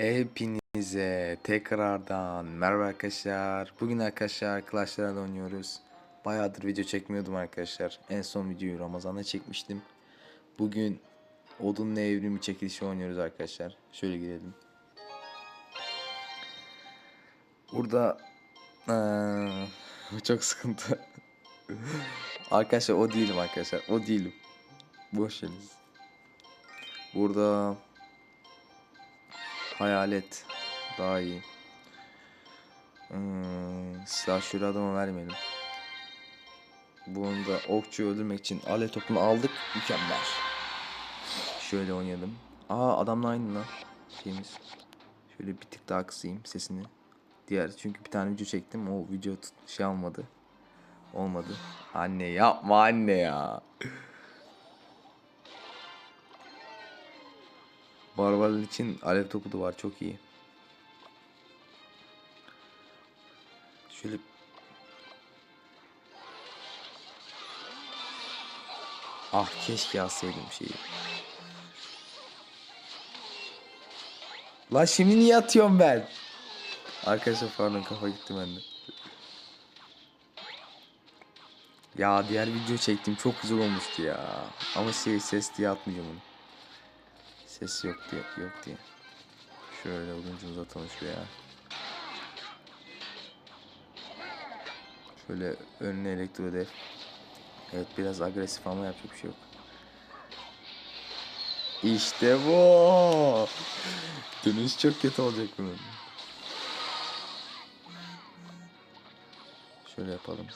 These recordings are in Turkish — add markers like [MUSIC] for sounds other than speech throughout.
Hepinize tekrardan merhaba arkadaşlar. Bugün arkadaşlar Clash'larda oynuyoruz. Bayağıdır video çekmiyordum arkadaşlar. En son videoyu Ramazan'da çekmiştim. Bugün Odunlu Evrimi çekilişi oynuyoruz arkadaşlar. Şöyle girelim. Burada bu [LAUGHS] çok sıkıntı. [LAUGHS] arkadaşlar o değilim arkadaşlar. O değilim. Boş. Burada Hayalet daha iyi. Hmm, silah şöyle adama vermeyelim. Bunu da okçu öldürmek için alet topunu aldık. Mükemmel. Şöyle oynayalım. Aa adamla aynı lan. Şeyimiz. Şöyle bir tık daha kısayım sesini. Diğer çünkü bir tane video çektim. O video şey almadı. Olmadı. Anne yapma anne ya. Barbarlar için alev topu da var çok iyi. Şöyle Ah keşke yazsaydım şeyi. Lan şimdi niye atıyorum ben? Arkadaşlar pardon kafa gitti bende. Ya diğer video çektim çok güzel olmuştu ya. Ama şey ses diye atmayacağım onu. Ses yok diye yok diye. Şöyle uduncumuzu atalım şuraya. Şöyle önüne elektro def. Evet biraz agresif ama yapacak bir şey yok. İşte bu. Dönüş çok kötü olacak bunun. Şöyle yapalım.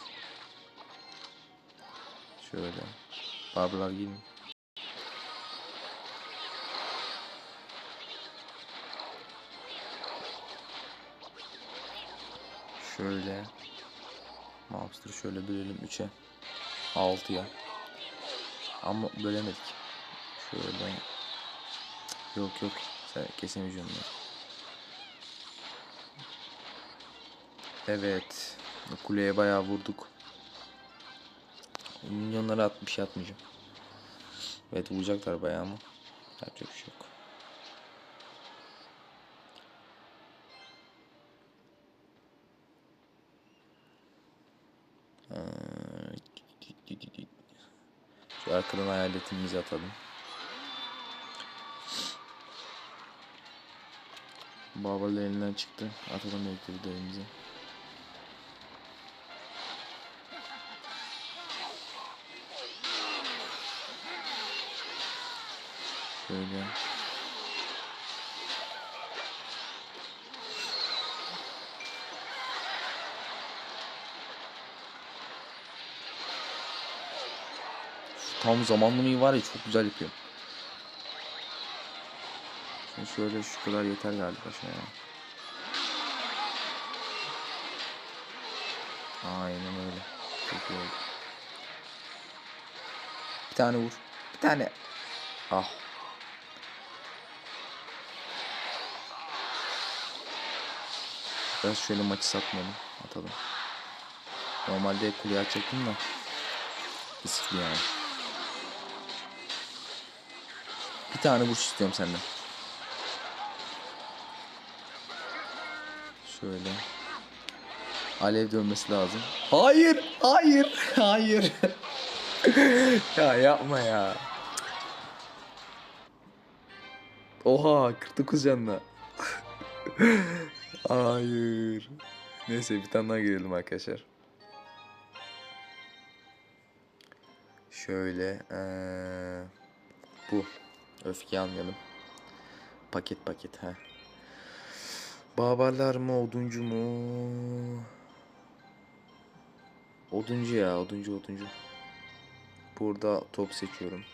Şöyle. Barbarlar gelin. Şöyle. Mouse'ları şöyle bölelim 3'e. 6'ya. Ama bölemedik. Şöyle. Yok yok. Kesemeyeceğim ya. Evet. Kuleye bayağı vurduk. Milyonlara at bir şey atmayacağım. Evet vuracaklar bayağı ama. Yapacak bir şey yok. Şu arkadan hayaletimizi atalım. Babalı elinden çıktı. Atalım elektriklerimizi. Şöyle. Tam zamanlamayı var ya çok güzel yapıyor. Şimdi şöyle şu kadar yeter galiba şey ya. Aynen öyle. Çok iyi oldu. Bir tane vur. Bir tane. Ah. Biraz şöyle maçı satmayalım. Atalım. Normalde kuleye açacaktım da. Riskli yani. Tane vuruş istiyorum senden. Şöyle. Alev dönmesi lazım. Hayır, hayır, hayır. [LAUGHS] ya yapma ya. Oha 49 canlı. [LAUGHS] hayır. Neyse bir tane daha girelim arkadaşlar. Şöyle eee, bu öfke almayalım. Paket paket ha. Babalar mı oduncu mu? Oduncu ya oduncu oduncu. Burada top seçiyorum.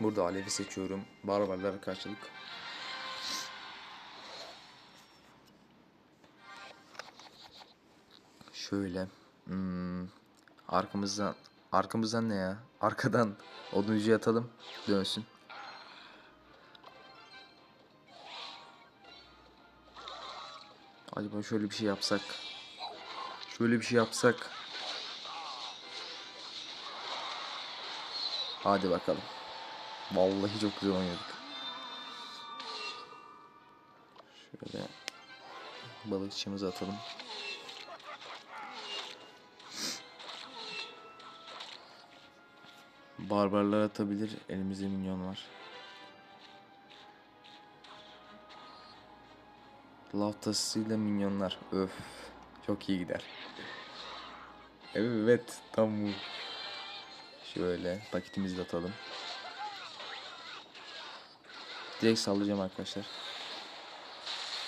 Burada alevi seçiyorum. Barbarlara karşılık. Şöyle. Hmm, arkamızdan arkamızdan ne ya? Arkadan oduncuya atalım. Dönsün. Acaba şöyle bir şey yapsak. Şöyle bir şey yapsak. Hadi bakalım. Vallahi çok güzel oynadık. Şöyle balıkçımızı atalım. Barbarlar atabilir. Elimizde minyon var. Lav tasasıyla minyonlar. Öf. Çok iyi gider. Evet. Tam bu. Şöyle paketimizi de atalım. Direkt sallayacağım arkadaşlar.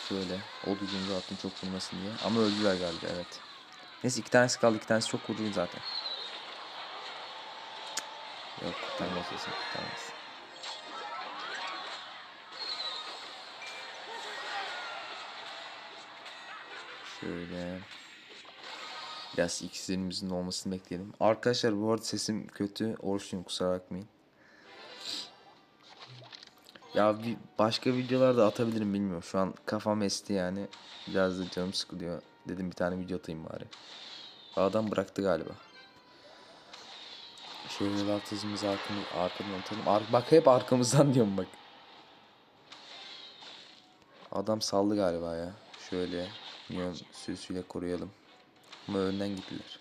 Şöyle. Oducunuzu attım çok vurmasın diye. Ama öldüler galiba evet. Neyse iki tanesi kaldı. iki tanesi çok vuruyor zaten. Yok kurtarmaz kesin kurtarmaz. Şöyle. Biraz iksirimizin olmasını bekleyelim. Arkadaşlar bu arada sesim kötü. Oruçluyum kusura bakmayın. Ya bir başka videolarda atabilirim bilmiyorum. Şu an kafam esti yani. Biraz da canım sıkılıyor. Dedim bir tane video atayım bari. Adam bıraktı galiba. Şöyle laftızımızı arkamı, arkadan atalım. Ar bak hep arkamızdan [LAUGHS] diyorum bak. Adam saldı galiba ya. Şöyle milyon sürüsüyle koruyalım. Ama önden gittiler.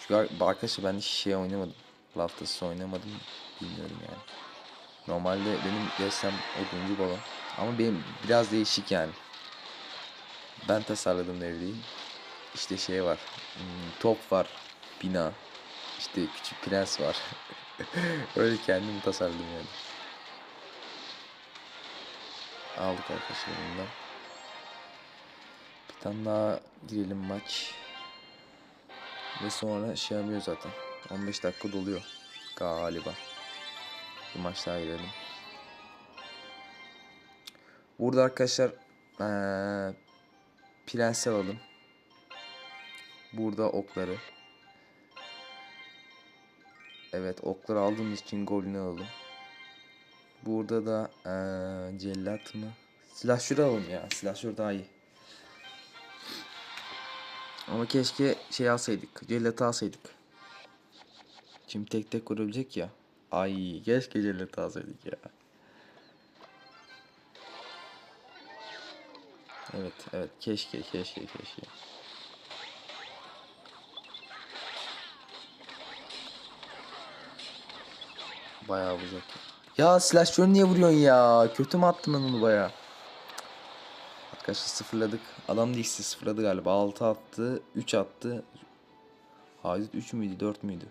Çünkü ar- arkadaşlar ben hiç şey oynamadım. Laftası oynamadım. Bilmiyorum yani. Normalde benim destem oduncu balon. Ama benim biraz değişik yani. Ben tasarladım devreyi. İşte şey var. hmm, Top var. Bina. İşte küçük prens var. [LAUGHS] Öyle kendim tasarladım yani. Aldık arkadaşlar bundan. Bir tane daha girelim maç. Ve sonra şey yapıyor zaten. 15 dakika doluyor. Galiba. Bir maç daha girelim. Burada arkadaşlar ee, prensi alalım. Burada okları. Evet okları aldığımız için golünü alalım. Burada da ee, cellat mı? Silahşör alalım ya. Silahşör daha iyi. Ama keşke şey alsaydık. Cellatı alsaydık. Şimdi tek tek vurabilecek ya. Ay keşke cellatı alsaydık ya. Evet evet keşke keşke keşke. Bayağı uzak. Ya silahşör niye vuruyorsun ya? Kötü mü attım ben onu bayağı? Arkadaşlar sıfırladık. Adam değilse sıfırladı galiba. 6 attı. 3 attı. Haydut 3 müydü 4 müydü?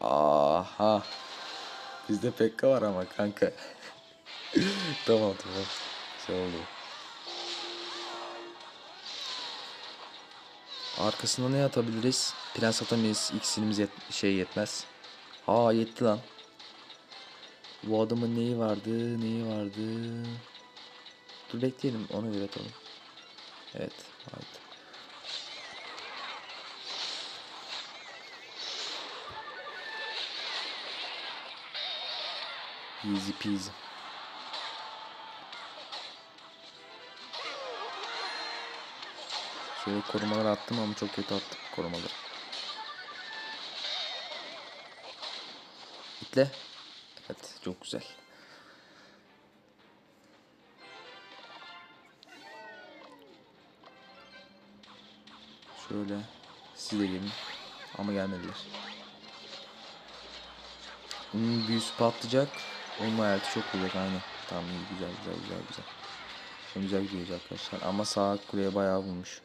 Aha. Bizde Pekka var ama kanka. [LAUGHS] tamam tamam. Şey oldu. Arkasına ne atabiliriz? Prens atamayız. İkisimiz yet şey yetmez. Aa yetti lan. Bu adamın neyi vardı? Neyi vardı? Dur bekleyelim. Ona göre atalım. Evet. Haydi. Easy peasy. Şöyle korumalar attım ama çok kötü attım korumaları. Bitle. Evet çok güzel. Şöyle siz de. Ama gelmediler. Bunun büyüsü patlayacak. Onun hayatı çok olacak aynı. Tamam iyi güzel güzel güzel güzel. Şimdi güzel gidiyoruz arkadaşlar. Ama sağ kuleye bayağı vurmuş.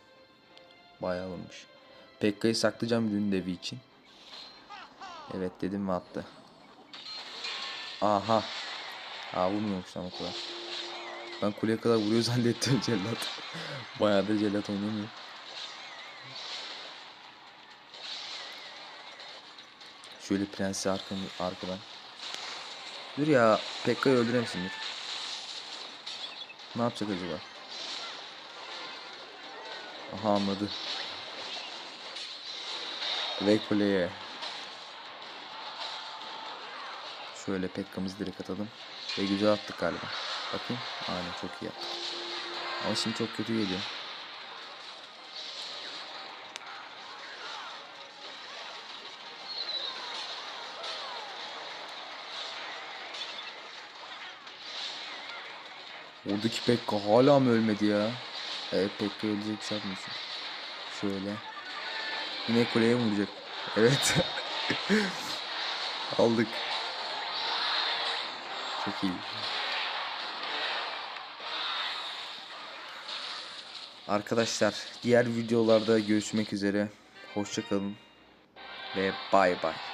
Bayağı vurmuş. Pekka'yı saklayacağım dün devi için. Evet dedim ve attı. Aha. Aa vurmuyormuş o kadar. Ben kuleye kadar vuruyor zannettim [LAUGHS] cellat. Bayağıdır cellat oynamıyor. Şöyle prensi arkamı, arkadan. Dur ya Pekka'yı öldüremesin dur. Ne yapacak acaba? Aha anladı. Ve kuleye. Şöyle Pekka'mızı direkt atalım. Ve güzel attık galiba. Bakayım. Aynen çok iyi yaptık. Ama şimdi çok kötü geliyor. Oradaki Pekka hala mı ölmedi ya? Evet Pekka ölecek sanmıyorsun. Şöyle. Yine kuleye vuracak? Evet. [LAUGHS] Aldık. Çok iyi. Arkadaşlar diğer videolarda görüşmek üzere. Hoşçakalın ve bay bay.